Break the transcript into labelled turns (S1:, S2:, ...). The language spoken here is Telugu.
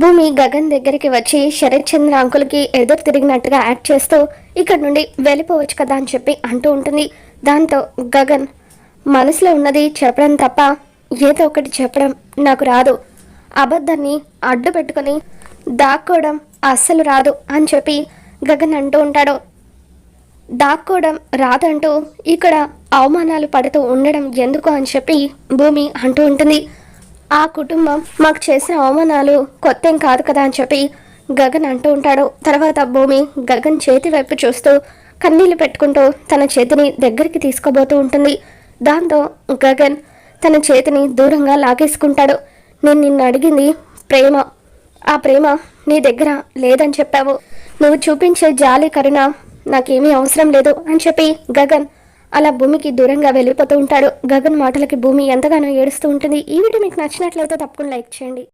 S1: భూమి గగన్ దగ్గరికి వచ్చి శరత్ చంద్ర అంకుల్కి ఎదురు తిరిగినట్టుగా యాక్ట్ చేస్తూ ఇక్కడ నుండి వెళ్ళిపోవచ్చు కదా అని చెప్పి అంటూ ఉంటుంది. దాంతో గగన్ మనసులో ఉన్నది చెప్పడం తప్ప ఏదో ఒకటి చెప్పడం నాకు రాదు. అబద్ధాన్ని అడ్డు పెట్టుకొని దాక్కోవడం అస్సలు రాదు అని చెప్పి గగన్ అంటూ ఉంటాడు. దాక్కోవడం రాదంటూ ఇక్కడ అవమానాలు పడుతూ ఉండడం ఎందుకు అని చెప్పి భూమి అంటూ ఉంటుంది. ఆ కుటుంబం మాకు చేసిన అవమానాలు కొత్త ఏం కాదు కదా అని చెప్పి గగన్ అంటూ ఉంటాడు. తర్వాత భూమి గగన్ చేతి వైపు చూస్తూ కన్నీళ్ళు పెట్టుకుంటూ తన చేతిని దగ్గరికి తీసుకోబోతూ ఉంటుంది. దాంతో గగన్ తన చేతిని దూరంగా లాగేసుకుంటాడు. నేను నిన్ను అడిగింది ప్రేమ. ఆ ప్రేమ నీ దగ్గర లేదని చెప్పావు. నువ్వు చూపించే జాలి కరుణ నాకేమీ అవసరం లేదు అని చెప్పి గగన్ అలా భూమికి దూరంగా వెళ్ళిపోతూ ఉంటాడు. గగన్ మాటలకి భూమి ఎంతగానో ఏడుస్తూ ఉంటుంది. ఈ వీడియో మీకు నచ్చినట్లయితే తప్పకుండా లైక్ చేయండి.